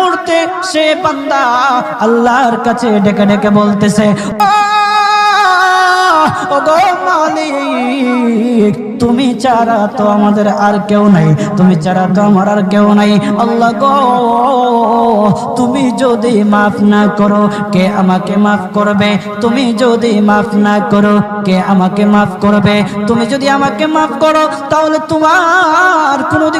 মুহূর্তে সে বান্দা আল্লাহর কাছে ডেকে ডেকে বলতেছে তুমি ছাড়া তো আমাদের আর কেউ নাই, তুমি ছাড়া তো আমার আর কেউ নাই। আল্লাহ গো, তুমি যদি মাফ না করো, কে আমাকে মাফ করবে? তুমি যদি মাফ না করো, কে আমাকে মাফ করবে? তুমি যদি আমাকে মাফ করো, তাহলে তোমার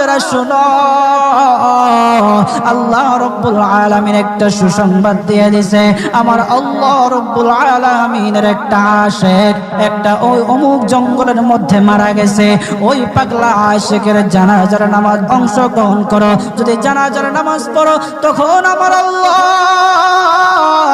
উম্মতেরা শুনো। আল্লাহ রব্বুল আলামিন একটা সুসংবাদ দিয়ে দিছে। আমার আল্লাহ রব্বুল আলামিনের একটা আশেক, একটা ওই অমুক জঙ্গলের মধ্যে মারা গেছে। ওই পাগলা আশেকের জানাজার নামাজ অংশগ্রহণ করো। যদি জানাজার নামাজ পড়ো, তখন আমার আল্লাহ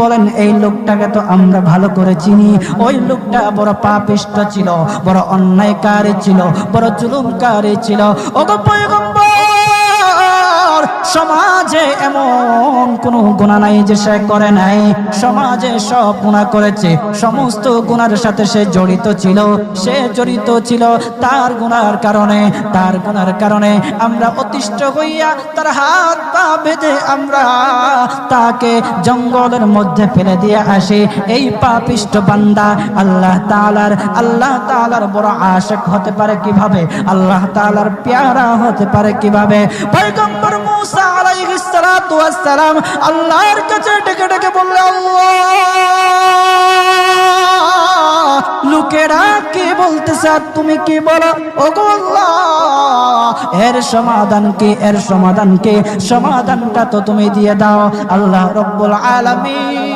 বলেন, এই লোকটাকে তো আমরা ভালো করে চিনি। ওই লোকটা বড় পাপিষ্ট ছিল, বড় অন্যায়কারী ছিল, বড় জুলুমকারী ছিল। ওগো সমাজে এমন কোনো গুণা নাই যে সে করে নাই। সমাজে সব গুণা করেছে, সমস্ত গুণার সাথে সে জড়িত ছিল, সে জড়িত ছিল তার গুণার কারণে, তার গুণার কারণে আমরা অতিষ্ঠ হইয়া তার হাত পা বেঁধে আমরা তাকে জঙ্গলের মধ্যে ফেলে দিয়ে আসি। এই পাপিষ্ট বান্দা আল্লাহ তালার আল্লাহ তালার বড় আশেক হতে পারে কীভাবে? আল্লাহ তালার পেয়ারা হতে পারে কীভাবে? আল্লাহর কাছে ডেকে ডেকে বললে, আল্লাহ! লোকেরা কে বলতেছে আর তুমি কি বলো? ও গো এর সমাধান কে? এর সমাধান কে? সমাধানটা তো তুমি দিয়ে দাও। আল্লাহ রব্বুল আলামিন